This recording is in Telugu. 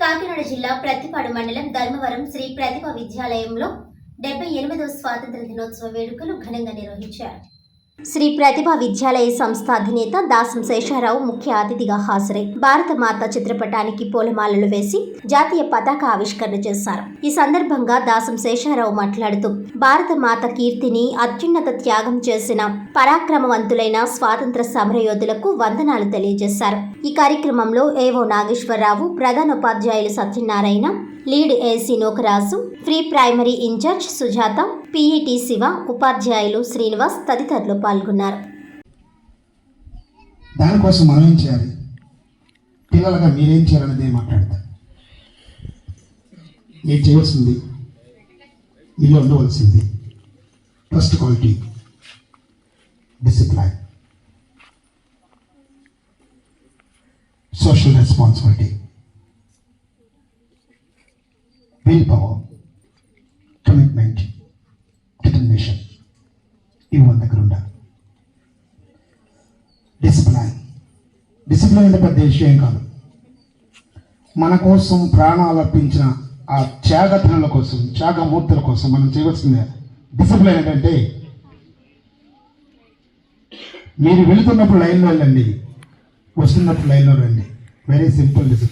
కాకినాడ జిల్లా ప్రతిపాడు మండలం ధర్మవరం శ్రీ ప్రతిభ విద్యాలయంలో డెబ్బై ఎనిమిదవ స్వాతంత్ర దినోత్సవ వేడుకలు ఘనంగా నిర్వహించారు. శ్రీ ప్రతిభ విద్యాలయ సంస్థ అధినేత దాసం శేషారావు ముఖ్య అతిథిగా హాజరై భారత మాత చిత్రపటానికి పూలమాలలు వేసి జాతీయ పతాక ఆవిష్కరణ చేశారు. ఈ సందర్భంగా దాసం శేషారావు మాట్లాడుతూ భారత మాత కీర్తిని అత్యున్నత త్యాగం చేసిన పరాక్రమవంతులైన స్వాతంత్ర సమరయోధులకు వందనాలు తెలియజేశారు. ఈ కార్యక్రమంలో ఏవో నాగేశ్వరరావు ప్రధానోపాధ్యాయులు Satyanarayana lead AC Nokaraju pre primary incharge Sujatha PET Shiva ఉపాధ్యాయులు శ్రీనివాస్ తదితరులు పాల్గొన్నారు. దానికోసం మనం ఏం చేయాలి. పిల్లలుగా మీరేం చేయాలనేది మాట్లాడతారు ఏం చేయవలసింది? మీలో ఉండవలసింది. First quality discipline social responsibility will power ఇవి మన దగ్గర ఉండాలి. డిసిప్లైన్ డిసిప్లైన్ అంటే పెద్ద విషయం కాదు. మన కోసం ప్రాణాలు అర్పించిన ఆ త్యాగతనుల కోసం త్యాగమూర్తుల కోసం మనం చేయవలసింది డిసిప్లైన్ ఏంటంటే మీరు వెళుతున్నప్పుడు లైన్లో వెళ్ళండి వస్తున్నప్పుడు లైన్లో రండి. Very simple discipline